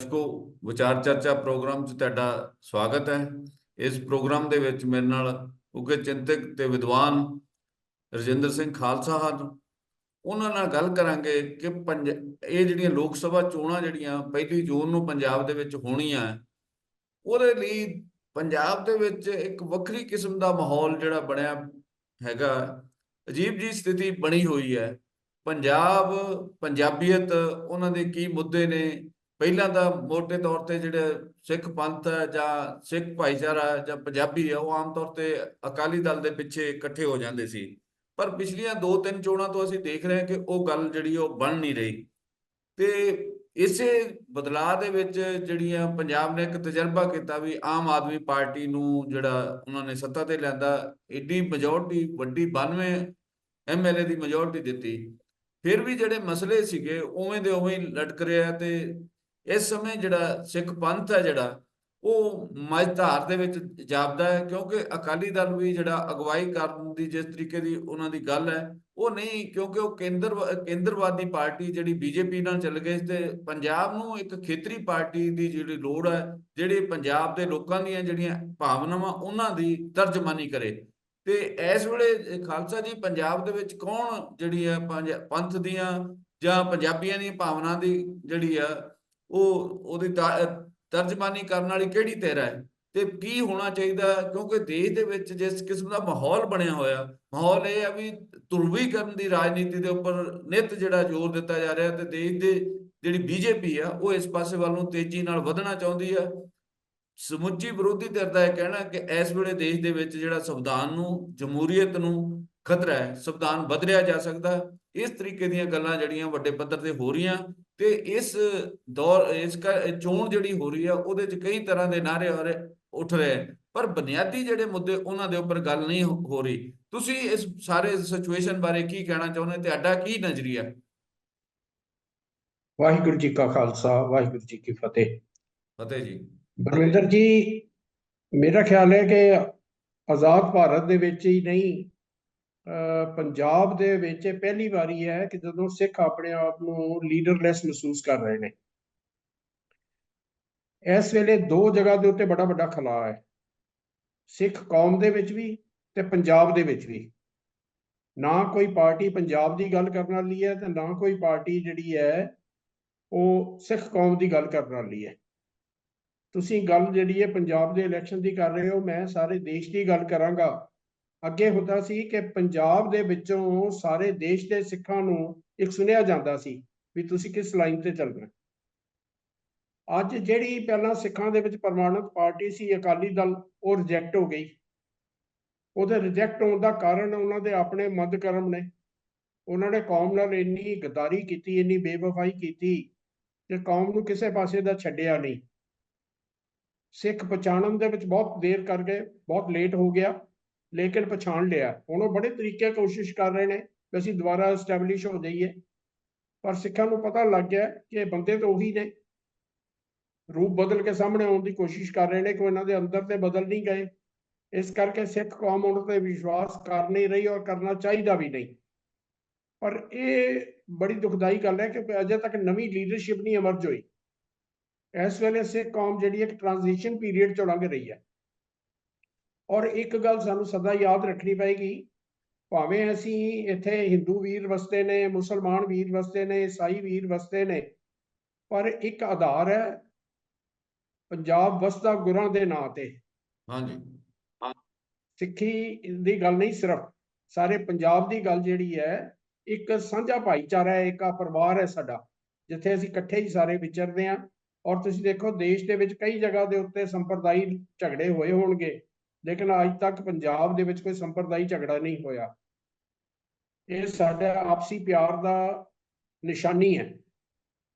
ਕੋ ਵਿਚਾਰ ਚਰਚਾ ਪ੍ਰੋਗਰਾਮ 'ਚ ਤੁਹਾਡਾ ਸਵਾਗਤ ਹੈ। ਇਸ ਪ੍ਰੋਗਰਾਮ ਦੇ ਵਿੱਚ ਮੇਰੇ ਨਾਲ ਉੱਘੇ ਚਿੰਤਕ ਤੇ ਵਿਦਵਾਨ ਰਜਿੰਦਰ ਸਿੰਘ ਖਾਲਸਾ ਹਨ। ਉਹਨਾਂ ਨਾਲ ਗੱਲ ਕਰਾਂਗੇ ਕਿ ਪੰਜ ਇਹ ਜਿਹੜੀਆਂ ਲੋਕ ਸਭਾ ਚੋਣਾਂ ਜਿਹੜੀਆਂ ਪਹਿਲੀ ਜੂਨ ਨੂੰ ਪੰਜਾਬ ਦੇ ਵਿੱਚ ਹੋਣੀਆਂ, ਉਹਦੇ ਲਈ ਪੰਜਾਬ ਦੇ ਵਿੱਚ ਇੱਕ ਵੱਖਰੀ ਕਿਸਮ ਦਾ ਮਾਹੌਲ ਜਿਹੜਾ ਬਣਿਆ ਹੈਗਾ, ਅਜੀਬ ਜੀ ਸਥਿਤੀ ਬਣੀ ਹੋਈ ਹੈ। ਪੰਜਾਬ, ਪੰਜਾਬੀਅਤ, ਉਹਨਾਂ ਦੇ ਕੀ ਮੁੱਦੇ ਨੇ ਪਹਿਲਾਂ ਤਾਂ ਮੋਟੇ ਤੌਰ ਤੇ ਜਿਹੜੇ ਸਿੱਖ ਪੰਥ ਹੈ ਜਾਂ ਸਿੱਖ ਭਾਈਚਾਰਾ ਜਾਂ ਪੰਜਾਬੀ ਹੈ, ਉਹ ਆਮ ਤੌਰ ਤੇ ਅਕਾਲੀ ਦਲ ਦੇ ਪਿੱਛੇ ਇਕੱਠੇ ਹੋ ਜਾਂਦੇ ਸੀ। ਪਰ ਪਿਛਲੀਆਂ ਦੋ ਤਿੰਨ ਚੋਣਾਂ ਤੋਂ ਅਸੀਂ ਦੇਖ ਰਹੇ ਹਾਂ ਕਿ ਉਹ ਗੱਲ ਜਿਹੜੀ ਉਹ ਬਣ ਨਹੀਂ ਰਹੀ। ਤੇ ਇਸੇ ਬਦਲਾਅ ਦੇ ਵਿੱਚ ਜਿਹੜੀਆਂ ਪੰਜਾਬ ਨੇ ਇੱਕ ਤਜਰਬਾ ਕੀਤਾ ਵੀ ਆਮ ਆਦਮੀ ਪਾਰਟੀ ਨੂੰ ਜਿਹੜਾ ਉਹਨਾਂ ਨੇ ਸੱਤਾ ਤੇ ਲਿਆਂਦਾ, ਏਡੀ ਮੈਜੋਰਟੀ ਵੱਡੀ 92 ਐਮਐਲਏ ਦੀ ਮੈਜੋਰਟੀ ਦਿੱਤੀ। ਫਿਰ ਵੀ ਜਿਹੜੇ ਮਸਲੇ ਸੀਗੇ, ਉਵੇਂ ਦੇ ਉਵੇਂ ਹੀ ਲਟਕ ਰਿਹਾ ਤੇ ਇਸ ਸਮੇਂ ਜਿਹੜਾ ਸਿੱਖ ਪੰਥ ਹੈ ਜਿਹੜਾ, ਉਹ ਮਝਧਾਰ ਦੇ ਵਿੱਚ ਜਾਪਦਾ ਹੈ, ਕਿਉਂਕਿ ਅਕਾਲੀ ਦਲ ਵੀ ਜਿਹੜਾ ਅਗਵਾਈ ਕਰਨ ਦੀ ਜਿਸ ਤਰੀਕੇ ਦੀ ਉਹਨਾਂ ਦੀ ਗੱਲ ਹੈ, ਉਹ ਨਹੀਂ, ਕਿਉਂਕਿ ਉਹ ਕੇਂਦਰ ਕੇਂਦਰਵਾਦੀ ਪਾਰਟੀ ਜਿਹੜੀ ਬੀਜੇਪੀ ਨਾਲ ਚੱਲ ਗਏ ਤੇ ਪੰਜਾਬ ਨੂੰ ਇੱਕ ਖੇਤਰੀ ਪਾਰਟੀ ਦੀ ਜਿਹੜੀ ਲੋੜ ਹੈ, ਜਿਹੜੇ ਪੰਜਾਬ ਦੇ ਲੋਕਾਂ ਦੀਆਂ ਜਿਹੜੀਆਂ ਭਾਵਨਾਵਾਂ, ਉਹਨਾਂ ਦੀ ਤਰਜਮਾਨੀ ਕਰੇ। ਤੇ ਇਸ ਵੇਲੇ ਖਾਲਸਾ ਜੀ, ਪੰਜਾਬ ਦੇ ਵਿੱਚ ਕੌਣ ਜਿਹੜੀ ਹੈ ਪੰਜ, ਪੰਥ ਦੀਆਂ ਜਾਂ ਪੰਜਾਬੀਆਂ ਦੀ ਭਾਵਨਾ ਦੀ ਜਿਹੜੀ ਆ ਉਹ ਉਹਦੀ ਤਾ- ਤਰਜਮਾਨੀ ਕਰਨ ਵਾਲੀ ਕਿਹੜੀ ਧਿਰ ਹੈ? ਤੇ ਕੀ ਹੋਣਾ ਚਾਹੀਦਾ? ਕਿਉਂਕਿ ਦੇਸ਼ ਦੇ ਵਿੱਚ ਜਿਸ ਕਿਸਮ ਦਾ ਮਾਹੌਲ ਬਣਿਆ ਹੋਇਆ, ਮਾਹੌਲ ਇਹ ਆ ਵੀ ਧਰੁਵੀਕਰਨ ਦੀ ਰਾਜਨੀਤੀ ਦੇ ਉੱਪਰ ਨਿਤ ਜਿਹੜਾ ਜ਼ੋਰ ਦਿੱਤਾ ਜਾ ਰਿਹਾ ਤੇ ਦੇਸ਼ ਦੇ ਜਿਹੜੀ ਬੀਜੇਪੀ ਆ, ਉਹ ਇਸ ਪਾਸੇ ਵੱਲ ਨੂੰ ਤੇਜ਼ੀ ਨਾਲ ਵਧਣਾ ਚਾਹੁੰਦੀ ਆ ਸਮੁੱਚੀ ਵਿਰੋਧੀ ਧਿਰ ਦਾ ਇਹ ਕਹਿਣਾ ਕਿ ਇਸ ਵੇਲੇ ਦੇਸ਼ ਦੇ ਵਿੱਚ ਜਿਹੜਾ ਸੰਵਿਧਾਨ ਨੂੰ, ਜਮਹੂਰੀਅਤ ਨੂੰ ਖਤਰਾ ਹੈ, ਸੰਵਿਧਾਨ ਬਦਲਿਆ ਜਾ ਸਕਦਾ। ਇਸ ਤਰੀਕੇ ਦੀਆਂ ਗੱਲਾਂ ਜਿਹੜੀਆਂ ਵੱਡੇ ਪੱਧਰ ਤੇ ਹੋ ਰਹੀਆਂ ਤੇ ਇਸ ਦੌਰ ਇਸ ਚੋਣ ਜਿਹੜੀ ਹੋ ਰਹੀ ਆ ਉਹਦੇ ਚ ਕਈ ਤਰ੍ਹਾਂ ਦੇ ਨਾਰੇ ਔਰ ਉੱਠ ਰਹੇ। ਪਰ ਬੁਨਿਆਦੀ ਜਿਹੜੇ ਮੁੱਦੇ ਉਹਨਾਂ ਦੇ ਉੱਪਰ ਗੱਲ ਨਹੀਂ ਹੋ ਹੋ ਰਹੀ। ਤੁਸੀਂ ਇਸ ਸਾਰੇ ਸਿਚੁਏਸ਼ਨ ਬਾਰੇ ਕੀ ਕਹਿਣਾ ਚਾਹੁੰਦੇ ਤੁਹਾਡਾ ਕੀ ਨਜ਼ਰੀਆ? ਵਾਹਿਗੁਰੂ ਜੀ ਕਾ ਖਾਲਸਾ ਵਾਹਿਗੁਰੂ ਜੀ ਕੀ ਫਤਿਹ। ਫਤਿਹ ਜੀ। ਬਲਵਿੰਦਰ ਜੀ ਮੇਰਾ ਖਿਆਲ ਹੈ ਕਿ ਆਜ਼ਾਦ ਭਾਰਤ ਦੇ ਵਿੱਚ ਹੀ ਨਹੀਂ ਪੰਜਾਬ ਦੇ ਵਿੱਚ ਇਹ ਪਹਿਲੀ ਵਾਰੀ ਹੈ ਕਿ ਜਦੋਂ ਸਿੱਖ ਆਪਣੇ ਆਪ ਨੂੰ ਲੀਡਰਲੈਸ ਮਹਿਸੂਸ ਕਰ ਰਹੇ ਨੇ। ਇਸ ਵੇਲੇ ਦੋ ਜਗ੍ਹਾ ਦੇ ਉੱਤੇ ਬੜਾ ਵੱਡਾ ਖਲਾ ਹੈ। ਸਿੱਖ ਕੌਮ ਦੇ ਵਿੱਚ ਵੀ ਤੇ ਪੰਜਾਬ ਦੇ ਵਿੱਚ ਵੀ। ਨਾ ਕੋਈ ਪਾਰਟੀ ਪੰਜਾਬ ਦੀ ਗੱਲ ਕਰਨ ਵਾਲੀ ਹੈ ਤੇ ਨਾ ਕੋਈ ਪਾਰਟੀ ਜਿਹੜੀ ਹੈ ਉਹ ਸਿੱਖ ਕੌਮ ਦੀ ਗੱਲ ਕਰਨ ਵਾਲੀ ਹੈ। ਤੁਸੀਂ ਗੱਲ ਜਿਹੜੀ ਹੈ ਪੰਜਾਬ ਦੇ ਇਲੈਕਸ਼ਨ ਦੀ ਕਰ ਰਹੇ ਹੋ, ਮੈਂ ਸਾਰੇ ਦੇਸ਼ ਦੀ ਗੱਲ ਕਰਾਂਗਾ। ਅੱਗੇ ਹੁੰਦਾ ਸੀ ਕਿ ਪੰਜਾਬ ਦੇ ਵਿੱਚੋਂ ਸਾਰੇ ਦੇਸ਼ ਦੇ ਸਿੱਖਾਂ ਨੂੰ ਇੱਕ ਸੁਣਿਆ ਜਾਂਦਾ ਸੀ ਵੀ ਤੁਸੀਂ ਕਿਸ ਲਾਈਨ ਤੇ ਚੱਲਣਾ ਅੱਜ ਜਿਹੜੀ ਪਹਿਲਾਂ ਸਿੱਖਾਂ ਦੇ ਵਿੱਚ ਪ੍ਰਮਾਣਿਤ ਪਾਰਟੀ ਸੀ, ਅਕਾਲੀ ਦਲ, ਉਹ ਰਿਜੈਕਟ ਹੋ ਗਈ। ਉਹਦੇ ਰਿਜੈਕਟ ਹੋਣ ਦਾ ਕਾਰਨ ਉਹਨਾਂ ਦੇ ਆਪਣੇ ਮੱਧ ਕਰਮ ਨੇ। ਉਹਨਾਂ ਨੇ ਕੌਮ ਨਾਲ ਇੰਨੀ ਗਦਾਰੀ ਕੀਤੀ, ਇੰਨੀ ਬੇਵਫਾਈ ਕੀਤੀ ਕਿ ਕੌਮ ਨੂੰ ਕਿਸੇ ਪਾਸੇ ਦਾ ਛੱਡਿਆ ਨਹੀਂ। ਸਿੱਖ ਪਛਾਣਨ ਦੇ ਵਿੱਚ ਬਹੁਤ ਦੇਰ ਕਰ ਗਏ, ਬਹੁਤ ਲੇਟ ਹੋ ਗਿਆ। ਲੇਕਿਨ ਪਛਾਣ ਲਿਆ। ਹੁਣ ਉਹ ਬੜੇ ਤਰੀਕੇ ਕੋਸ਼ਿਸ਼ ਕਰ ਰਹੇ ਨੇ ਕਿ ਅਸੀਂ ਦੁਬਾਰਾ ਐਸਟੈਬਲਿਸ਼ ਹੋ ਜਾਈਏ। ਪਰ ਸਿੱਖਾਂ ਨੂੰ ਪਤਾ ਲੱਗ ਗਿਆ ਕਿ ਬੰਦੇ ਤਾਂ ਉਹੀ ਨੇ। ਰੂਪ ਬਦਲ ਕੇ ਸਾਹਮਣੇ ਆਉਣ ਦੀ ਕੋਸ਼ਿਸ਼ ਕਰ ਰਹੇ ਨੇ ਕਿ ਇਹਨਾਂ ਦੇ ਅੰਦਰ ਤੇ ਬਦਲ ਨਹੀਂ ਗਏ। ਇਸ ਕਰਕੇ ਸਿੱਖ ਕੌਮ ਉਹਨਾਂ ਤੇ ਵਿਸ਼ਵਾਸ ਕਰ ਨਹੀਂ ਰਹੀ ਔਰ ਕਰਨਾ ਚਾਹੀਦਾ ਵੀ ਨਹੀਂ। ਪਰ ਇਹ ਬੜੀ ਦੁਖਦਾਈ ਗੱਲ ਹੈ ਕਿ ਅਜੇ ਤੱਕ ਨਵੀਂ ਲੀਡਰਸ਼ਿਪ ਨਹੀਂ emerge ਹੋਈ। ਇਸ ਵੇਲੇ ਸਿੱਖ ਕੌਮ ਜਿਹੜੀ ਇੱਕ ਟ੍ਰਾਂਜੀਸ਼ਨ ਪੀਰੀਅਡ ਚੋਂ ਲੰਘ ਰਹੀ ਹੈ। ਔਰ ਇੱਕ ਗੱਲ ਸਾਨੂੰ ਸਦਾ ਯਾਦ ਰੱਖਣੀ ਪਏਗੀ ਭਾਵੇਂ ਅਸੀਂ ਇੱਥੇ ਹਿੰਦੂ ਵੀਰ ਵਸਦੇ ਨੇ ਮੁਸਲਮਾਨ ਵੀਰ ਵਸਦੇ ਨੇ ਈਸਾਈ ਵੀਰ ਵਸਦੇ ਨੇ ਪਰ ਇੱਕ ਆਧਾਰ ਹੈ ਪੰਜਾਬ ਵਸਦਾ ਗੁਰਾਂ ਦੇ ਨਾਂ ਤੇ। ਹਾਂਜੀ। ਸਿੱਖੀ ਦੀ ਗੱਲ ਨਹੀਂ ਸਿਰਫ ਸਾਰੇ ਪੰਜਾਬ ਦੀ ਗੱਲ ਜਿਹੜੀ ਹੈ ਇੱਕ ਸਾਂਝਾ ਭਾਈਚਾਰਾ ਹੈ ਇੱਕ ਆ ਪਰਿਵਾਰ ਹੈ ਸਾਡਾ ਜਿੱਥੇ ਅਸੀਂ ਇਕੱਠੇ ਹੀ ਸਾਰੇ ਵਿਚਰਦੇ ਹਾਂ ਔਰ ਤੁਸੀਂ ਦੇਖੋ ਦੇਸ਼ ਦੇ ਵਿੱਚ ਕਈ ਜਗ੍ਹਾ ਦੇ ਉੱਤੇ ਸੰਪਰਦਾਈ ਝਗੜੇ ਹੋਏ ਹੋਣਗੇ। ਲੇਕਿਨ ਅੱਜ ਤੱਕ ਪੰਜਾਬ ਦੇ ਵਿੱਚ ਕੋਈ ਸੰਪਰਦਾਈ ਝਗੜਾ ਨਹੀਂ ਹੋਇਆ। ਇਹ ਸਾਡਾ ਆਪਸੀ ਪਿਆਰ ਦਾ ਨਿਸ਼ਾਨੀ ਹੈ।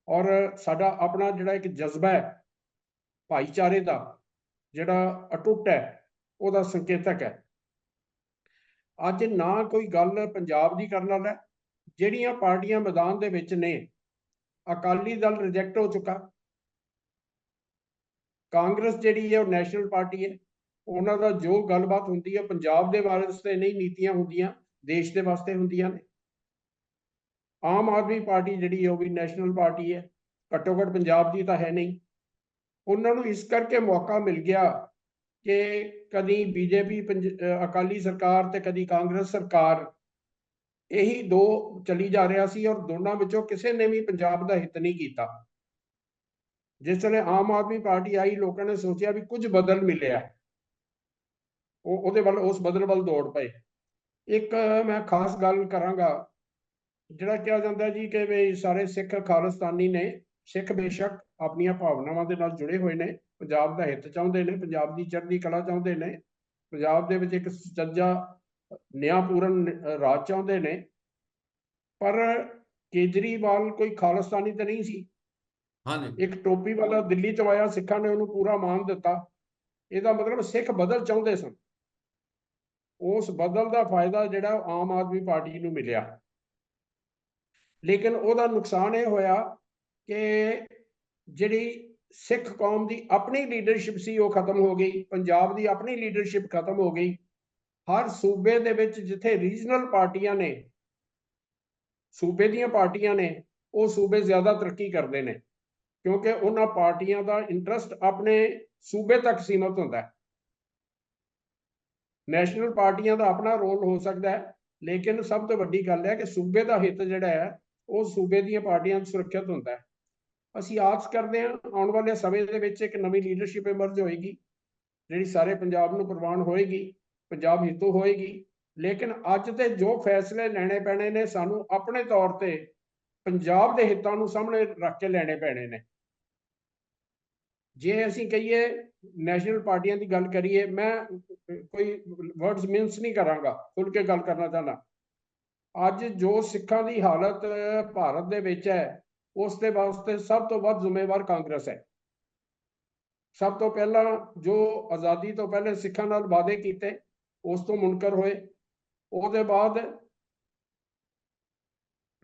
ਔਰ ਸਾਡਾ ਆਪਣਾ ਜਿਹੜਾ ਇੱਕ ਜਜ਼ਬਾ ਹੈ, ਭਾਈਚਾਰੇ ਦਾ, ਜਿਹੜਾ ਅਟੁੱਟ ਹੈ, ਉਹਦਾ ਸੰਕੇਤਕ ਹੈ। ਅੱਜ ਨਾ ਕੋਈ ਗੱਲ ਪੰਜਾਬ ਦੀ ਕਰਨ ਵਾਲਾ ਜਿਹੜੀਆਂ ਪਾਰਟੀਆਂ ਮੈਦਾਨ ਦੇ ਵਿੱਚ ਨੇ, ਅਕਾਲੀ ਦਲ ਰਿਜੈਕਟ ਹੋ ਚੁੱਕਾ। ਕਾਂਗਰਸ ਜਿਹੜੀ ਹੈ, ਉਹ ਨੈਸ਼ਨਲ ਪਾਰਟੀ ਹੈ। ਉਹਨਾਂ ਦਾ ਜੋ ਗੱਲਬਾਤ ਹੁੰਦੀ ਹੈ ਪੰਜਾਬ ਦੇ ਵਾਸਤੇ ਨਹੀਂ ਨੀਤੀਆਂ ਹੁੰਦੀਆਂ, ਦੇਸ਼ ਦੇ ਵਾਸਤੇ ਹੁੰਦੀਆਂ ਨੇ। ਆਮ ਆਦਮੀ ਪਾਰਟੀ ਜਿਹੜੀ ਹੈ ਉਹ ਵੀ ਨੈਸ਼ਨਲ ਪਾਰਟੀ ਹੈ ਘੱਟੋ ਘੱਟ ਪੰਜਾਬ ਦੀ ਤਾਂ ਹੈ ਨਹੀਂ। ਉਹਨਾਂ ਨੂੰ ਇਸ ਕਰਕੇ ਮੌਕਾ ਮਿਲ ਗਿਆ ਕਿ ਕਦੀ ਬੀਜੇਪੀ ਅਕਾਲੀ ਸਰਕਾਰ ਤੇ ਕਦੀ ਕਾਂਗਰਸ ਸਰਕਾਰ ਇਹੀ ਦੋ ਚਲੀ ਜਾ ਰਿਹਾ ਸੀ ਔਰ ਦੋਨਾਂ ਵਿੱਚੋਂ ਕਿਸੇ ਨੇ ਵੀ ਪੰਜਾਬ ਦਾ ਹਿੱਤ ਨਹੀਂ ਕੀਤਾ। ਜਿਸ ਤਰ੍ਹਾਂ ਆਮ ਆਦਮੀ ਪਾਰਟੀ ਆਈ, ਲੋਕਾਂ ਨੇ ਸੋਚਿਆ ਵੀ ਕੁਝ ਬਦਲ ਮਿਲਿਆ। ਉਹ ਉਹਦੇ ਵੱਲ ਉਸ ਬਦਲ ਵੱਲ ਦੌੜ ਪਏ। ਇੱਕ ਮੈਂ ਖਾਸ ਗੱਲ ਕਰਾਂਗਾ ਜਿਹੜਾ ਕਿਹਾ ਜਾਂਦਾ ਜੀ ਕਿ ਵੀ ਸਾਰੇ ਸਿੱਖ ਖਾਲਿਸਤਾਨੀ ਨੇ ਸਿੱਖ ਬੇਸ਼ੱਕ ਆਪਣੀਆਂ ਭਾਵਨਾਵਾਂ ਦੇ ਨਾਲ ਜੁੜੇ ਹੋਏ ਨੇ ਪੰਜਾਬ ਦਾ ਹਿੱਤ ਚਾਹੁੰਦੇ ਨੇ ਪੰਜਾਬ ਦੀ ਚੜ੍ਹਦੀ ਕਲਾ ਚਾਹੁੰਦੇ ਨੇ ਪੰਜਾਬ ਦੇ ਵਿੱਚ ਇੱਕ ਸੱਚਾ ਨਿਆਂਪੂਰਨ ਰਾਜ ਚਾਹੁੰਦੇ ਨੇ ਪਰ ਕੇਜਰੀਵਾਲ ਕੋਈ ਖਾਲਿਸਤਾਨੀ ਤਾਂ ਨਹੀਂ ਸੀ। ਹਾਂਜੀ। ਇੱਕ ਟੋਪੀ ਵਾਲਾ ਦਿੱਲੀ ਤੋਂ ਆਇਆ ਸਿੱਖਾਂ ਨੇ ਉਹਨੂੰ ਪੂਰਾ ਮਾਨ ਦਿੱਤਾ। ਇਹਦਾ ਮਤਲਬ ਸਿੱਖ ਬਦਲ ਚਾਹੁੰਦੇ ਸਨ। ਉਸ ਬਦਲ ਦਾ ਫਾਇਦਾ ਜਿਹੜਾ ਆਮ ਆਦਮੀ ਪਾਰਟੀ ਨੂੰ ਮਿਲਿਆ। ਲੇਕਿਨ ਉਹਦਾ ਨੁਕਸਾਨ ਇਹ ਹੋਇਆ ਕਿ ਜਿਹੜੀ ਸਿੱਖ ਕੌਮ ਦੀ ਆਪਣੀ ਲੀਡਰਸ਼ਿਪ ਸੀ, ਉਹ ਖਤਮ ਹੋ ਗਈ। ਪੰਜਾਬ ਦੀ ਆਪਣੀ ਲੀਡਰਸ਼ਿਪ ਖਤਮ ਹੋ ਗਈ। ਹਰ ਸੂਬੇ ਦੇ ਵਿੱਚ ਜਿੱਥੇ ਰੀਜਨਲ ਪਾਰਟੀਆਂ ਨੇ, ਸੂਬੇ ਦੀਆਂ ਪਾਰਟੀਆਂ ਨੇ, ਉਹ ਸੂਬੇ ਜ਼ਿਆਦਾ ਤਰੱਕੀ ਕਰਦੇ ਨੇ। ਕਿਉਂਕਿ ਉਹਨਾਂ ਪਾਰਟੀਆਂ ਦਾ ਇੰਟਰਸਟ ਆਪਣੇ ਸੂਬੇ ਤੱਕ ਸੀਮਤ ਹੁੰਦਾ ਹੈ। ਨੈਸ਼ਨਲ ਪਾਰਟੀਆਂ ਦਾ ਆਪਣਾ ਰੋਲ ਹੋ ਸਕਦਾ ਹੈ, ਲੇਕਿਨ ਸਭ ਤੋਂ ਵੱਡੀ ਗੱਲ ਹੈ ਕਿ ਸੂਬੇ ਦਾ ਹਿੱਤ ਜਿਹੜਾ ਹੈ, ਉਹ ਸੂਬੇ ਦੀਆਂ ਪਾਰਟੀਆਂ 'ਚ ਸੁਰੱਖਿਅਤ ਹੁੰਦਾ ਹੈ। ਅਸੀਂ ਆਸ ਕਰਦੇ ਹਾਂ, ਆਉਣ ਵਾਲੇ ਸਮੇਂ ਦੇ ਵਿੱਚ ਇੱਕ ਨਵੀਂ ਲੀਡਰਸ਼ਿਪ ਇਮਰਜ ਹੋਏਗੀ, ਜਿਹੜੀ ਸਾਰੇ ਪੰਜਾਬ ਨੂੰ ਪ੍ਰਵਾਨ ਹੋਏਗੀ, ਪੰਜਾਬ ਹਿੱਤੋਂ ਹੋਏਗੀ। ਲੇਕਿਨ ਅੱਜ ਤੇ ਜੋ ਫੈਸਲੇ ਲੈਣੇ ਪੈਣੇ ਨੇ, ਸਾਨੂੰ ਆਪਣੇ ਤੌਰ ਤੇ ਪੰਜਾਬ ਦੇ ਹਿੱਤਾਂ ਨੂੰ ਸਾਹਮਣੇ ਰੱਖ ਕੇ ਲੈਣੇ ਪੈਣੇ ਨੇ। ਜੇ ਅਸੀਂ ਕਹੀਏ ਨੈਸ਼ਨਲ ਪਾਰਟੀਆਂ ਦੀ ਗੱਲ ਕਰੀਏ, ਮੈਂ ਕੋਈ ਵਰਡਸ ਮੀਨਸ ਨਹੀਂ ਕਰਾਂਗਾ ਖੁੱਲ ਕੇ ਗੱਲ ਕਰਨਾ ਚਾਹਨਾ ਅੱਜ ਜੋ ਸਿੱਖਾਂ ਦੀ ਹਾਲਤ ਭਾਰਤ ਦੇ ਵਿੱਚ ਹੈ, ਉਸ ਦੇ ਵਾਸਤੇ ਸਭ ਤੋਂ ਵੱਧ ਜ਼ਿੰਮੇਵਾਰ ਕਾਂਗਰਸ ਹੈ। ਸਭ ਤੋਂ ਪਹਿਲਾਂ ਜੋ ਆਜ਼ਾਦੀ ਤੋਂ ਪਹਿਲੇ ਸਿੱਖਾਂ ਨਾਲ ਵਾਅਦੇ ਕੀਤੇ, ਉਸ ਤੋਂ ਮੁਨਕਰ ਹੋਏ। ਉਹਦੇ ਬਾਅਦ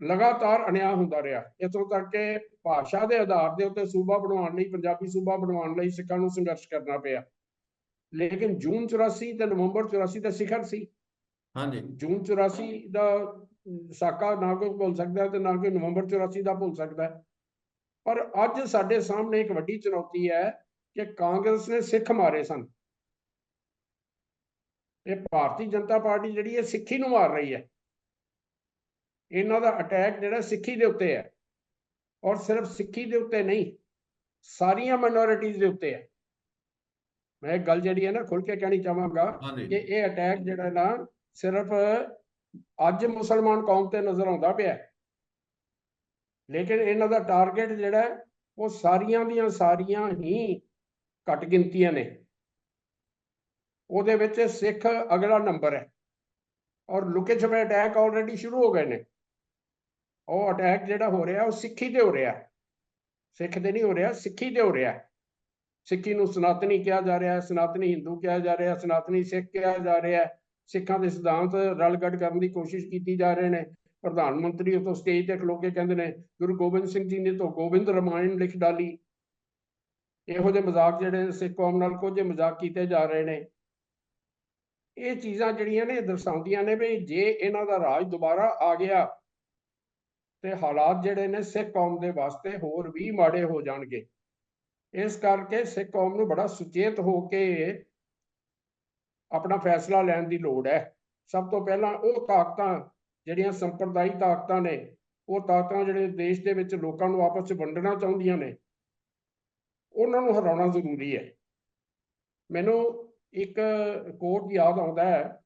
ਲਗਾਤਾਰ ਅਨਿਆਂ ਹੁੰਦਾ ਰਿਹਾ। ਇਥੋਂ ਤੱਕ ਕਿ ਭਾਸ਼ਾ ਦੇ ਆਧਾਰ ਦੇ ਉੱਤੇ ਸੂਬਾ ਬਣਾਉਣ ਲਈ ਪੰਜਾਬੀ ਸੂਬਾ ਬਣਾਉਣ ਲਈ ਸਿੱਖਾਂ ਨੂੰ ਸੰਘਰਸ਼ ਕਰਨਾ ਪਿਆ। ਲੇਕਿਨ ਜੂਨ 84 ਤੇ ਨਵੰਬਰ 84 ਦਾ ਸਿਖਰ ਸੀ। ਹਾਂਜੀ। ਜੂਨ 84 ਦਾ ਸਾਕਾ ਨਾ ਕੋਈ ਭੁੱਲ ਸਕਦਾ ਤੇ ਨਾ ਕੋਈ ਨਵੰਬਰ 84 ਦਾ ਭੁੱਲ ਸਕਦਾ। ਪਰ ਅੱਜ ਸਾਡੇ ਸਾਹਮਣੇ ਇੱਕ ਵੱਡੀ ਚੁਣੌਤੀ ਹੈ ਕਿ ਕਾਂਗਰਸ ਨੇ ਸਿੱਖ ਮਾਰੇ ਸਨ। ਇਹ ਭਾਰਤੀ ਜਨਤਾ ਪਾਰਟੀ ਜਿਹੜੀ ਹੈ ਸਿੱਖੀ ਨੂੰ ਮਾਰ ਰਹੀ ਹੈ। ਇਹਨਾਂ ਦਾ ਅਟੈਕ ਜਿਹੜਾ ਸਿੱਖੀ ਦੇ ਉੱਤੇ ਹੈ ਔਰ ਸਿਰਫ ਸਿੱਖੀ ਦੇ ਉੱਤੇ ਨਹੀਂ ਸਾਰੀਆਂ ਮਾਈਨੋਰਿਟੀਜ਼ ਦੇ ਉੱਤੇ ਹੈ। ਮੈਂ ਇੱਕ ਗੱਲ ਜਿਹੜੀ ਹੈ ਨਾ ਖੁੱਲ ਕੇ ਕਹਿਣੀ ਚਾਹਾਂਗਾ ਕਿ ਇਹ ਅਟੈਕ ਜਿਹੜਾ ਨਾ ਸਿਰਫ ਅੱਜ ਮੁਸਲਮਾਨ ਕੌਮ ਤੇ ਨਜ਼ਰ ਆਉਂਦਾ ਪਿਆ। ਲੇਕਿਨ ਇਹਨਾਂ ਦਾ ਟਾਰਗੇਟ ਜਿਹੜਾ ਉਹ ਸਾਰੀਆਂ ਦੀਆਂ ਸਾਰੀਆਂ ਹੀ ਘੱਟ ਗਿਣਤੀਆਂ ਨੇ। ਉਹਦੇ ਵਿੱਚ ਸਿੱਖ ਅਗਲਾ ਨੰਬਰ ਹੈ। ਔਰ ਲੁਕੇ ਛਪੇ ਅਟੈਕ ਆਲਰੇਡੀ ਸ਼ੁਰੂ ਹੋ ਗਏ ਨੇ। ਉਹ ਅਟੈਕ ਜਿਹੜਾ ਹੋ ਰਿਹਾ, ਉਹ ਸਿੱਖੀ ਤੇ ਹੋ ਰਿਹਾ। ਸਿੱਖ ਤੇ ਨਹੀਂ ਹੋ ਰਿਹਾ, ਸਿੱਖੀ ਤੇ ਹੋ ਰਿਹਾ। ਸਿੱਖੀ ਨੂੰ ਸਨਾਤਨੀ ਕਿਹਾ ਜਾ ਰਿਹਾ ਹੈ ਸਨਾਤਨੀ ਹਿੰਦੂ ਕਿਹਾ ਜਾ ਰਿਹਾ ਹੈ ਸਨਾਤਨੀ ਸਿੱਖ ਕਿਹਾ ਜਾ ਰਿਹਾ। ਹੈ ਸਿੱਖਾਂ ਦੇ ਸਿਧਾਂਤ ਰਲਗੜ ਕਰਨ ਦੀ ਕੋਸ਼ਿਸ਼ ਕੀਤੀ ਜਾ ਰਹੇ ਨੇ। ਪ੍ਰਧਾਨ ਮੰਤਰੀ ਉਤੋਂ ਸਟੇਜ ਤੇ ਖਲੋ ਕੇ ਕਹਿੰਦੇ ਨੇ, ਗੁਰੂ ਗੋਬਿੰਦ ਸਿੰਘ ਜੀ ਨੇ ਤਾਂ ਗੋਬਿੰਦ ਰਮਾਇਣ ਲਿਖ ਡਾਲੀ। ਇਹੋ ਜਿਹੇ ਮਜ਼ਾਕ ਜਿਹੜੇ ਸਿੱਖ ਕੌਮ ਨਾਲ ਕੁਝ ਮਜ਼ਾਕ ਕੀਤੇ ਜਾ ਰਹੇ ਨੇ। ਇਹ ਚੀਜ਼ਾਂ ਜਿਹੜੀਆਂ ਨੇ ਦਰਸਾਉਂਦੀਆਂ ਨੇ ਵੀ ਜੇ ਇਹਨਾਂ ਦਾ ਰਾਜ ਦੁਬਾਰਾ ਆ ਗਿਆ ਤੇ ਹਾਲਾਤ ਜਿਹੜੇ ਨੇ ਸਿੱਖ ਕੌਮ ਦੇ ਵਾਸਤੇ ਹੋਰ ਵੀ ਮਾੜੇ ਹੋ ਜਾਣਗੇ। ਇਸ ਕਰਕੇ ਸਿੱਖ ਕੌਮ ਨੂੰ ਬੜਾ ਸੁਚੇਤ ਹੋ ਕੇ ਆਪਣਾ ਫੈਸਲਾ ਲੈਣ ਦੀ ਲੋੜ ਹੈ। ਸਭ ਤੋਂ ਪਹਿਲਾਂ ਉਹ ਤਾਕਤਾਂ, ਜਿਹੜੀਆਂ ਸੰਪਰਦਾਇਕ ਤਾਕਤਾਂ ਨੇ, ਉਹ ਤਾਕਤਾਂ ਜਿਹੜੇ ਦੇਸ਼ ਦੇ ਵਿੱਚ ਲੋਕਾਂ ਨੂੰ ਆਪਸ ਵਿੱਚ ਵੰਡਣਾ ਚਾਹੁੰਦੀਆਂ ਨੇ, ਉਹਨਾਂ ਨੂੰ ਹਰਾਉਣਾ ਜ਼ਰੂਰੀ ਹੈ। ਮੈਨੂੰ ਇੱਕ ਕੋਟ ਯਾਦ ਆਉਂਦਾ ਹੈ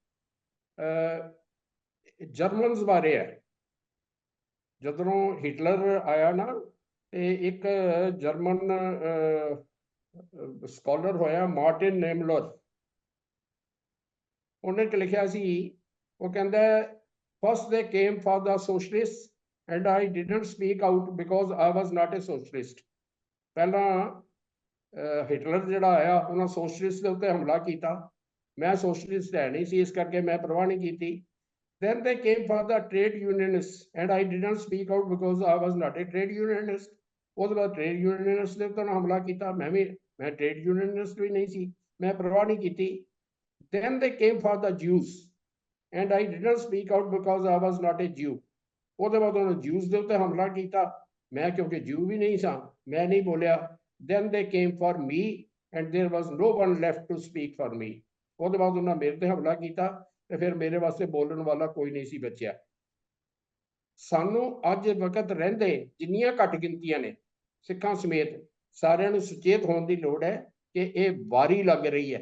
ਜਰਮਨਸ ਬਾਰੇ ਹੈ। ਜਦੋਂ ਹਿਟਲਰ ਆਇਆ ਨਾ, ਤੇ ਇੱਕ ਜਰਮਨ ਸਕਾਲਰ ਹੋਇਆ, ਮਾਰਟਿਨ ਨੇਮਲਰ ਉਹਨੇ ਕਿ ਲਿਖਿਆ ਸੀ, ਉਹ ਕਹਿੰਦਾ first they came for the socialist and I didn't speak out because I was not a socialist ਪਹਿਲਾਂ ਹਿਟਲਰ ਜਿਹੜਾ ਆਇਆ, ਉਹਨਾਂ ਸੋਸ਼ਲਿਸਟ ਦੇ ਉੱਤੇ ਹਮਲਾ ਕੀਤਾ। ਮੈਂ ਸੋਸ਼ਲਿਸਟ ਹੈ ਨਹੀਂ ਸੀ, ਇਸ ਕਰਕੇ ਮੈਂ ਪਰਵਾਹ ਨਹੀਂ ਕੀਤੀ। then they came for the trade unionists and I didn't speak out because I was not a trade unionist ਉਹਦੇ ਬਾਅਦ ਟ੍ਰੇਡ ਯੂਨੀਅਨਿਸਟ ਦੇ ਉੱਤੇ ਹਮਲਾ ਕੀਤਾ ਮੈਂ ਵੀ ਮੈਂ ਟ੍ਰੇਡ ਯੂਨੀਅਨਿਸਟ ਵੀ ਨਹੀਂ ਸੀ ਮੈਂ ਪਰਵਾਹ ਨਹੀਂ ਕੀਤੀ then they came for the Jews and I didn't speak out because I was not a Jew ਉਹਦੇ ਬਾਅਦ ਉਹਨਾਂ ਜਿਊਸ ਦੇ ਉੱਤੇ ਹਮਲਾ ਕੀਤਾ ਮੈਂ ਕਿਉਂਕਿ ਜਿਊ ਵੀ ਨਹੀਂ ਸਾਂ ਮੈਂ ਨਹੀਂ ਬੋਲਿਆ then they came for me and there was no one left to speak for me ਉਹਦੇ ਬਾਅਦ ਉਹਨਾਂ ਮੇਰੇ ਤੇ ਹਮਲਾ ਕੀਤਾ ਤੇ ਫਿਰ ਮੇਰੇ ਵਾਸਤੇ ਬੋਲਣ ਵਾਲਾ ਕੋਈ ਨਹੀਂ ਸੀ ਬਚਿਆ। ਸਾਨੂੰ ਅੱਜ ਵਕਤ ਰਹਿੰਦੇ ਜਿੰਨੀਆਂ ਘੱਟ ਗਿਣਤੀਆਂ ਨੇ ਸਿੱਖਾਂ ਸਮੇਤ ਸਾਰਿਆਂ ਨੂੰ ਸੁਚੇਤ ਹੋਣ ਦੀ ਲੋੜ ਹੈ ਕਿ ਇਹ ਵਾਰੀ ਲੱਗ ਰਹੀ ਹੈ।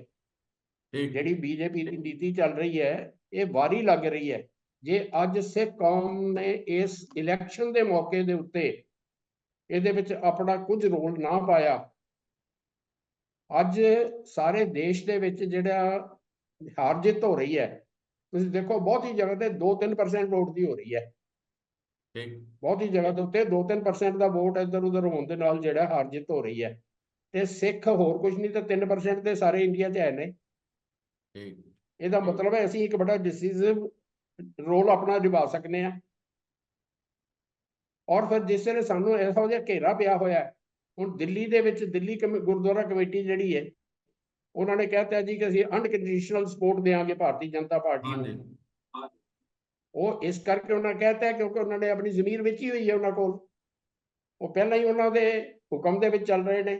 ਜਿਹੜੀ ਬੀਜੇਪੀ ਦੀ ਨੀਤੀ ਚੱਲ ਰਹੀ ਹੈ ਇਹ ਵਾਰੀ ਲੱਗ ਰਹੀ ਹੈ। ਜੇ ਅੱਜ ਸਿੱਖ ਕੌਮ ਨੇ ਇਸ ਇਲੈਕਸ਼ਨ ਦੇ ਮੌਕੇ ਦੇ ਉੱਤੇ ਇਹਦੇ ਵਿੱਚ ਆਪਣਾ ਕੁਝ ਰੋਲ ਨਾ ਪਾਇਆ ਅੱਜ ਸਾਰੇ ਦੇਸ਼ ਦੇ ਵਿੱਚ ਜਿਹੜਾ ਹਾਰ ਜਿੱਤ ਹੋ ਰਹੀ ਹੈ ਤੁਸੀਂ ਦੇਖੋ ਬਹੁਤੀ ਜਗ੍ਹਾ ਤੇ 2-3% ਵੋਟ ਦੀ ਹੋ ਰਹੀ ਹੈ। ਠੀਕ। ਬਹੁਤੀ ਜਗ੍ਹਾ ਦੇ ਉੱਤੇ 2-3% ਦਾ ਵੋਟ ਇੱਧਰ ਉੱਧਰ ਹੋਣ ਦੇ ਨਾਲ ਜਿਹੜਾ ਹਾਰ ਜਿੱਤ ਹੋ ਰਹੀ ਹੈ। ਤੇ ਸਿੱਖ ਹੋਰ ਕੁਝ ਨਹੀਂ ਤਾਂ 3% ਦੇ ਸਾਰੇ ਇੰਡੀਆ 'ਚ ਹੈ ਨੇ। ਠੀਕ। ਇਹਦਾ ਮਤਲਬ ਹੈ ਅਸੀਂ ਇੱਕ ਬੜਾ ਡਿਸੀਜਿਵ ਰੋਲ ਆਪਣਾ ਨਿਭਾ ਸਕਨੇ ਆ ਔਰ ਫਿਰ ਜਿਸ ਵੇਲੇ ਸਾਨੂੰ ਇਹੋ ਜਿਹਾ ਘੇਰਾ ਪਿਆ ਹੋਇਆ ਹੈ, ਹੁਣ ਦਿੱਲੀ ਦੇ ਵਿੱਚ ਦਿੱਲੀ ਗੁਰਦੁਆਰਾ ਕਮੇਟੀ ਜਿਹੜੀ ਹੈ ਉਹਨਾਂ ਨੇ ਕਹਿਤਾ ਜੀ ਕਿ ਅਸੀਂ ਅਨਕੰਡੀਸ਼ਨਲ ਸਪੋਰਟ ਦੇਵਾਂਗੇ ਭਾਰਤੀ ਜਨਤਾ ਪਾਰਟੀ ਨੂੰ। ਉਹ ਇਸ ਕਰਕੇ ਉਹਨਾਂ ਕਹਿਤਾ ਕਿਉਂਕਿ ਉਹਨਾਂ ਨੇ ਆਪਣੀ ਜ਼ਮੀਰ ਵਿੱਚ ਹੋਈ ਹੈ ਉਹਨਾਂ ਕੋਲ। ਉਹ ਪਹਿਲਾਂ ਹੀ ਉਹਨਾਂ ਦੇ ਹੁਕਮ ਦੇ ਵਿੱਚ ਚੱਲ ਰਹੇ ਨੇ।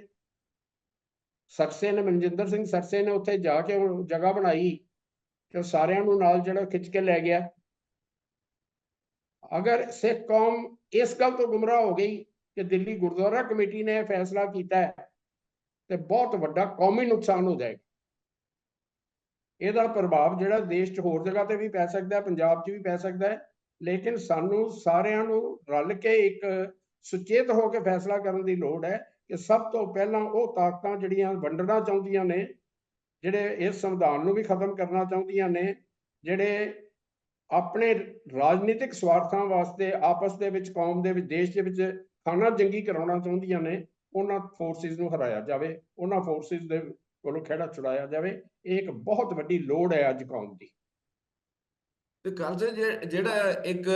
ਸਰਸੇ ਨੇ ਮਨਜਿੰਦਰ ਸਿੰਘ ਸਰਸੇ ਨੇ ਉੱਥੇ ਜਾ ਕੇ ਜਗ੍ਹਾ ਬਣਾਈ ਤੇ ਉਹ ਸਾਰਿਆਂ ਨੂੰ ਨਾਲ ਜਿਹੜਾ ਖਿੱਚ ਕੇ ਲੈ ਗਿਆ। ਅਗਰ ਸਿੱਖ ਕੌਮ ਇਸ ਗੱਲ ਤੋਂ ਗੁੰਮਰਾਹ ਹੋ ਗਈ ਕਿ ਦਿੱਲੀ ਗੁਰਦੁਆਰਾ ਕਮੇਟੀ ਨੇ ਫੈਸਲਾ ਕੀਤਾ ਹੈ ਤੇ ਬਹੁਤ ਵੱਡਾ ਕੌਮੀ ਨੁਕਸਾਨ ਹੋ ਜਾਏਗਾ। ਇਹਦਾ ਪ੍ਰਭਾਵ ਜਿਹੜਾ ਦੇਸ਼ 'ਚ ਹੋਰ ਜਗ੍ਹਾ ਤੇ ਵੀ ਪੈ ਸਕਦਾ ਹੈ, ਪੰਜਾਬ 'ਚ ਵੀ ਪੈ ਸਕਦਾ ਹੈ, ਲੇਕਿਨ ਸਾਨੂੰ ਸਾਰਿਆਂ ਨੂੰ ਰਲ ਕੇ ਇੱਕ ਸੁਚੇਤ ਹੋ ਕੇ ਫੈਸਲਾ ਕਰਨ ਦੀ ਲੋੜ ਹੈ ਕਿ ਸਭ ਤੋਂ ਪਹਿਲਾਂ ਉਹ ਤਾਕਤਾਂ ਜਿਹੜੀਆਂ ਵੰਡਣਾ ਚਾਹੁੰਦੀਆਂ ਨੇ, ਜਿਹੜੇ ਇਸ ਸੰਵਿਧਾਨ ਨੂੰ ਵੀ ਖਤਮ ਕਰਨਾ ਚਾਹੁੰਦੀਆਂ ਨੇ, ਜਿਹੜੇ ਆਪਣੇ ਰਾਜਨੀਤਿਕ ਸਵਾਰਥਾਂ ਵਾਸਤੇ ਆਪਸ ਦੇ ਵਿੱਚ, ਕੌਮ ਦੇ ਵਿੱਚ, ਦੇਸ਼ ਦੇ ਵਿੱਚ ਖਾਨਾ ਜੰਗੀ ਕਰਾਉਣਾ ਚਾਹੁੰਦੀਆਂ ਨੇ ਉਹਨਾਂ ਫੋਰਸਿਸ ਨੂੰ ਹਰਾਇਆ ਜਾਵੇ ਉਹਨਾਂ ਫੋਰਸਿਸ ਦੇ ਕੋਲੋਂ ਖਹਿੜਾ ਛੁਡਾਇਆ ਜਾਵੇ ਇਹ ਇੱਕ ਬਹੁਤ ਵੱਡੀ ਲੋੜ ਹੈ ਅੱਜ ਕੌਮ ਦੀ। ਤੇ ਕੱਲ ਜਿਹੜਾ ਇੱਕ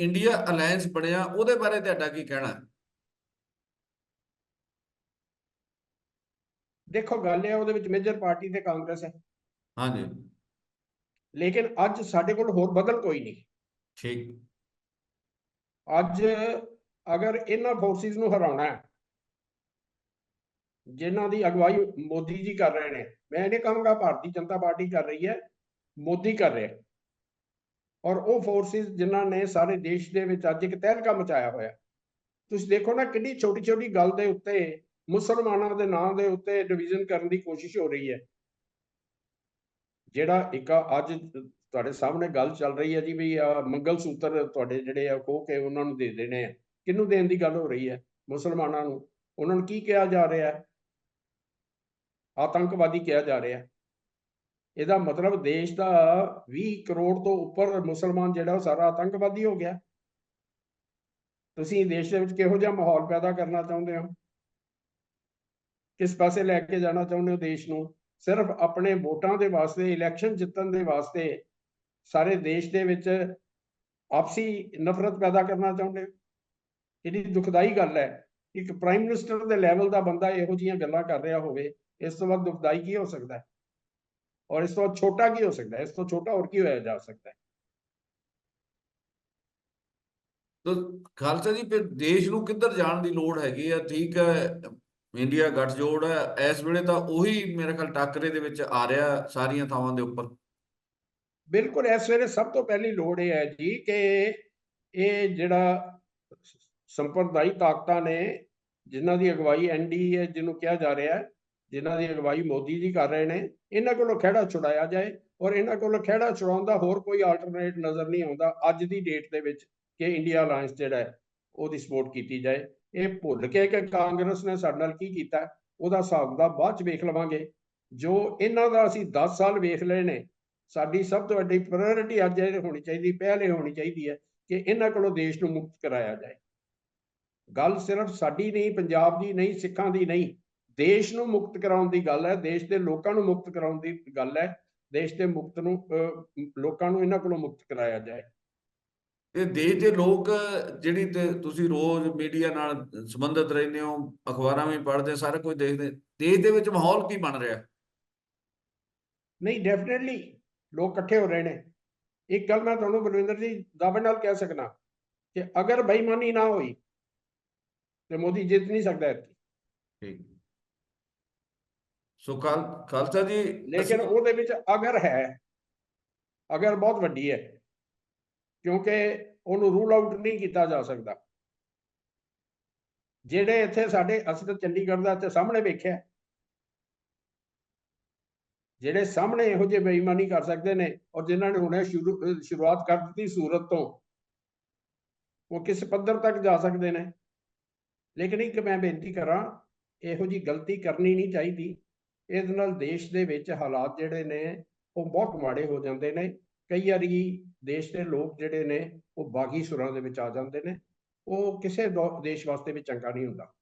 ਇੰਡੀਆ ਅਲਾਈਅੰਸ ਬਣਿਆ ਉਹਦੇ ਬਾਰੇ ਤੁਹਾਡਾ ਕੀ ਕਹਿਣਾ? ਹੈ? ਦੇਖੋ ਗੱਲ ਇਹ ਹੈ ਉਹਦੇ ਵਿੱਚ ਮੇਜਰ ਪਾਰਟੀ ਤੇ ਕਾਂਗਰਸ ਹੈ। ਹਾਂਜੀ। ਲੇਕਿਨ ਅੱਜ ਸਾਡੇ ਕੋਲ ਹੋਰ ਬਦਲ ਕੋਈ ਨਹੀਂ। ਠੀਕ। ਅੱਜ ਅਗਰ ਇਹਨਾਂ ਫੋਰਸਿਸ ਨੂੰ ਹਰਾਉਣਾ ਹੈ ਜਿਨ੍ਹਾਂ ਦੀ ਅਗਵਾਈ ਮੋਦੀ ਜੀ ਕਰ ਰਹੇ ਨੇ। ਮੈਂ ਇਹ ਕਹਾਂਗਾ ਭਾਰਤੀ ਜਨਤਾ ਪਾਰਟੀ ਕਰ ਰਹੀ ਹੈ, ਮੋਦੀ ਕਰ ਰਿਹਾ ਔਰ ਉਹ ਫੋਰਸਿਸ ਜਿਨ੍ਹਾਂ ਨੇ ਸਾਰੇ ਦੇਸ਼ ਦੇ ਵਿੱਚ ਅੱਜ ਇੱਕ ਤਹਿਲਕਾ ਮਚਾਇਆ ਹੋਇਆ। ਤੁਸੀਂ ਦੇਖੋ ਨਾ ਕਿੰਨੀ ਛੋਟੀ ਛੋਟੀ ਗੱਲ ਦੇ ਉੱਤੇ, ਮੁਸਲਮਾਨਾਂ ਦੇ ਨਾਂ ਦੇ ਉੱਤੇ ਡਿਵੀਜ਼ਨ ਕਰਨ ਦੀ ਕੋਸ਼ਿਸ਼ ਹੋ ਰਹੀ ਹੈ। ਜਿਹੜਾ ਇੱਕ ਅੱਜ ਤੁਹਾਡੇ ਸਾਹਮਣੇ ਗੱਲ ਚੱਲ ਰਹੀ ਹੈ ਜੀ ਵੀ ਮੰਗਲ ਸੂਤਰ ਤੁਹਾਡੇ ਜਿਹੜੇ ਆ ਖੋ ਕੇ ਉਹਨਾਂ ਨੂੰ ਦੇ ਦੇਣੇ ਆ। ਕਿਹਨੂੰ ਦੇਣ ਦੀ ਗੱਲ ਹੋ ਰਹੀ ਹੈ ਮੁਸਲਮਾਨਾਂ ਨੂੰ? ਉਹਨਾਂ ਨੂੰ ਕੀ ਕਿਹਾ ਜਾ ਰਿਹਾ ਹੈ? ਆਤੰਕਵਾਦੀ ਕਿਹਾ ਜਾ ਰਿਹਾ। ਇਹਦਾ ਮਤਲਬ ਦੇਸ਼ ਦਾ 20 ਕਰੋੜ ਤੋਂ ਉੱਪਰ ਮੁਸਲਮਾਨ ਜਿਹੜਾ ਉਹ ਸਾਰਾ ਆਤੰਕਵਾਦੀ ਹੋ ਗਿਆ। ਤੁਸੀਂ ਦੇਸ਼ ਦੇ ਵਿੱਚ ਕਿਹੋ ਜਿਹਾ ਮਾਹੌਲ ਪੈਦਾ ਕਰਨਾ ਚਾਹੁੰਦੇ ਹੋ? ਕਿਸ ਪਾਸੇ ਲੈ ਕੇ ਜਾਣਾ ਚਾਹੁੰਦੇ ਹੋ ਦੇਸ਼ ਨੂੰ? ਸਿਰਫ ਆਪਣੇ ਵੋਟਾਂ ਦੇ ਵਾਸਤੇ, ਇਲੈਕਸ਼ਨ ਜਿੱਤਣ ਦੇ ਵਾਸਤੇ ਸਾਰੇ ਦੇਸ਼ ਦੇ ਵਿੱਚ ਆਪਸੀ ਨਫ਼ਰਤ ਪੈਦਾ ਕਰਨਾ ਚਾਹੁੰਦੇ ਹੋ? ਇਹਦੀ ਦੁਖਦਾਈ ਗੱਲ ਹੈ? ਇੱਕ ਪ੍ਰਾਈਮ ਮਿਨਿਸਟਰ ਦੇ ਲੈਵਲ ਦਾ ਬੰਦਾ ਇਹੋ ਜਿਹੀਆਂ ਗੱਲਾਂ ਕਰ ਰਿਹਾ ਹੋਵੇ। ਇਸ ਤੋਂ ਵੱਧ ਦੁਖਦਾਈ ਕੀ ਹੋ ਸਕਦਾ ਹੈ ਔਰ ਇਸ ਤੋਂ ਛੋਟਾ ਕੀ ਹੋ ਸਕਦਾ ਹੈ ਇਸ ਤੋਂ ਛੋਟਾ ਹੋਰ ਕੀ ਹੋਇਆ ਜਾ ਸਕਦਾ ਹੈ ਤਾਂ ਖਾਲਸਾ ਜੀ ਫਿਰ ਦੇਸ਼ ਨੂੰ ਕਿੱਧਰ ਜਾਣ ਦੀ ਲੋੜ ਹੈਗੀ ਆ ਠੀਕ ਹੈ ਇੰਡੀਆ ਗੱਠਜੋੜ ਹੈ ਇਸ ਵੇਲੇ ਤਾਂ ਉਹੀ ਮੇਰੇ ਖਿਆਲ ਟੱਕਰੇ ਦੇ ਵਿੱਚ ਆ ਰਿਹਾ ਸਾਰੀਆਂ ਥਾਵਾਂ ਦੇ ਉੱਪਰ ਬਿਲਕੁਲ ਇਸ ਵੇਲੇ ਸਭ ਤੋਂ ਪਹਿਲੀ ਲੋੜ ਇਹ ਹੈ ਜੀ ਕਿ ਇਹ ਜਿਹੜਾ ਸੰਪਰਦਾਇ ਤਾਕਤਾਂ ਨੇ ਜਿਨ੍ਹਾਂ ਦੀ ਅਗਵਾਈ ਐਨਡੀਏ ਜਿਹਨੂੰ ਕਿਹਾ ਜਾ ਰਿਹਾ ਹੈ ਜਿਨ੍ਹਾਂ ਦੀ ਅਗਵਾਈ ਮੋਦੀ ਜੀ ਕਰ ਰਹੇ ਨੇ, ਇਹਨਾਂ ਕੋਲੋਂ ਖਹਿੜਾ ਛੁਡਾਇਆ ਜਾਏ ਔਰ ਇਹਨਾਂ ਕੋਲੋਂ ਖਹਿੜਾ ਛੁਡਾਉਣ ਦਾ ਹੋਰ ਕੋਈ ਆਲਟਰਨੇਟ ਨਜ਼ਰ ਨਹੀਂ ਆਉਂਦਾ ਅੱਜ ਦੀ ਡੇਟ ਦੇ ਵਿੱਚ ਕਿ ਇੰਡੀਆ ਅਲਾਈਅੰਸ ਜਿਹੜਾ ਹੈ, ਉਹਦੀ ਸਪੋਰਟ ਕੀਤੀ ਜਾਏ। ਇਹ ਭੁੱਲ ਕੇ ਕਿ ਕਾਂਗਰਸ ਨੇ ਸਾਡੇ ਨਾਲ ਕੀ ਕੀਤਾ ਉਹਦਾ ਹਿਸਾਬ ਦਾ ਬਾਅਦ ਚ ਵੇਖ ਲਵਾਂਗੇ। ਜੋ ਇਹਨਾਂ ਦਾ ਅਸੀਂ 10 ਸਾਲ ਵੇਖ ਲਏ ਨੇ, ਸਾਡੀ ਸਭ ਤੋਂ ਵੱਡੀ ਪ੍ਰਾਇੋਰਟੀ ਅੱਜ ਇਹ ਹੋਣੀ ਚਾਹੀਦੀ, ਪਹਿਲੇ ਹੋਣੀ ਚਾਹੀਦੀ ਹੈ ਕਿ ਇਹਨਾਂ ਕੋਲੋਂ ਦੇਸ਼ ਨੂੰ ਮੁਕਤ ਕਰਾਇਆ ਜਾਏ। ਗੱਲ ਸਿਰਫ ਸਾਡੀ ਨਹੀਂ, ਪੰਜਾਬ ਦੀ ਨਹੀਂ, ਸਿੱਖਾਂ ਦੀ ਨਹੀਂ ਦੇਸ਼ ਨੂੰ ਮੁਕਤ ਕਰਾਉਣ ਦੀ ਗੱਲ ਹੈ ਦੇਸ਼ ਦੇ ਲੋਕਾਂ ਨੂੰ ਮੁਕਤ ਕਰਾਉਣ ਦੀ ਗੱਲ ਹੈ ਦੇਸ਼ ਦੇ ਮੁਕਤ ਨੂੰ ਲੋਕਾਂ ਨੂੰ ਇਹਨਾਂ ਕੋਲੋਂ ਮੁਕਤ ਕਰਾਇਆ ਜਾਏ। ਇਹ ਦੇਸ਼ ਦੇ ਲੋਕ ਜਿਹੜੀ ਤੁਸੀਂ ਰੋਜ਼ ਮੀਡੀਆ ਨਾਲ ਸੰਬੰਧਿਤ ਰਹਿੰਦੇ ਹੋ ਅਖਬਾਰਾਂ ਵੀ ਪੜ੍ਹਦੇ ਸਾਰਾ ਕੁਝ ਦੇਖਦੇ ਦੇਸ਼ ਦੇ ਵਿੱਚ ਮਾਹੌਲ ਕੀ ਬਣ ਰਿਹਾ? ਨਹੀਂ ਡੈਫੀਨਿਟਲੀ ਲੋਕ ਇਕੱਠੇ ਹੋ ਰਹੇ ਨੇ। ਇੱਕ ਗੱਲ ਮੈਂ ਤੁਹਾਨੂੰ ਬਲਵਿੰਦਰ ਜੀ ਦਾਅਵੇ ਨਾਲ ਕਹਿ ਸਕਦਾ ਕਿ ਅਗਰ ਬੇਈਮਾਨੀ ਨਾ ਹੋਈ ਤੇ ਮੋਦੀ ਜਿੱਤ ਨਹੀਂ ਸਕਦਾ ਇੱਥੇ। ਠੀਕ। ਸੋ ਖਾਲ ਖਾਲਸਾ ਜੀ ਲੇਕਿਨ ਉਹਦੇ ਵਿੱਚ ਅਗਰ ਹੈ ਅਗਰ ਬਹੁਤ ਵੱਡੀ ਹੈ ਕਿਉਂਕਿ ਉਹਨੂੰ ਰੂਲ ਆਊਟ ਨਹੀਂ ਕੀਤਾ ਜਾ ਸਕਦਾ। ਜਿਹੜੇ ਇੱਥੇ ਸਾਡੇ ਅਸੀਂ ਤਾਂ ਚੰਡੀਗੜ੍ਹ ਦਾ ਇੱਥੇ ਸਾਹਮਣੇ ਵੇਖਿਆ ਜਿਹੜੇ ਸਾਹਮਣੇ ਇਹੋ ਜਿਹੇ ਬੇਈਮਾਨੀ ਕਰ ਸਕਦੇ ਨੇ ਔਰ ਜਿਨ੍ਹਾਂ ਨੇ ਹੁਣੇ ਸ਼ੁਰੂ ਸ਼ੁਰੂਆਤ ਕਰ ਦਿੱਤੀ ਸੂਰਤ ਤੋਂ ਉਹ ਕਿਸ ਪੱਧਰ ਤੱਕ ਜਾ ਸਕਦੇ ਨੇ? ਲੇਕਿਨ ਇੱਕ ਮੈਂ ਬੇਨਤੀ ਕਰਾਂ ਇਹੋ ਜੀ ਗਲਤੀ ਕਰਨੀ ਨਹੀਂ ਚਾਹੀਦੀ। ਇਹਦੇ ਨਾਲ ਦੇਸ਼ ਦੇ ਵਿੱਚ ਹਾਲਾਤ ਜਿਹੜੇ ਨੇ, ਉਹ ਬਹੁਤ ਮਾੜੇ ਹੋ ਜਾਂਦੇ ਨੇ। ਕਈ ਵਾਰੀ ਦੇਸ਼ ਦੇ ਲੋਕ ਜਿਹੜੇ ਨੇ, ਉਹ ਬਾਗੀ ਸੁਰਾਂ ਦੇ ਵਿੱਚ ਆ ਜਾਂਦੇ ਨੇ। ਉਹ ਕਿਸੇ ਦੋ- ਦੇਸ਼ ਵਾਸਤੇ ਵੀ ਚੰਗਾ ਨਹੀਂ ਹੁੰਦਾ।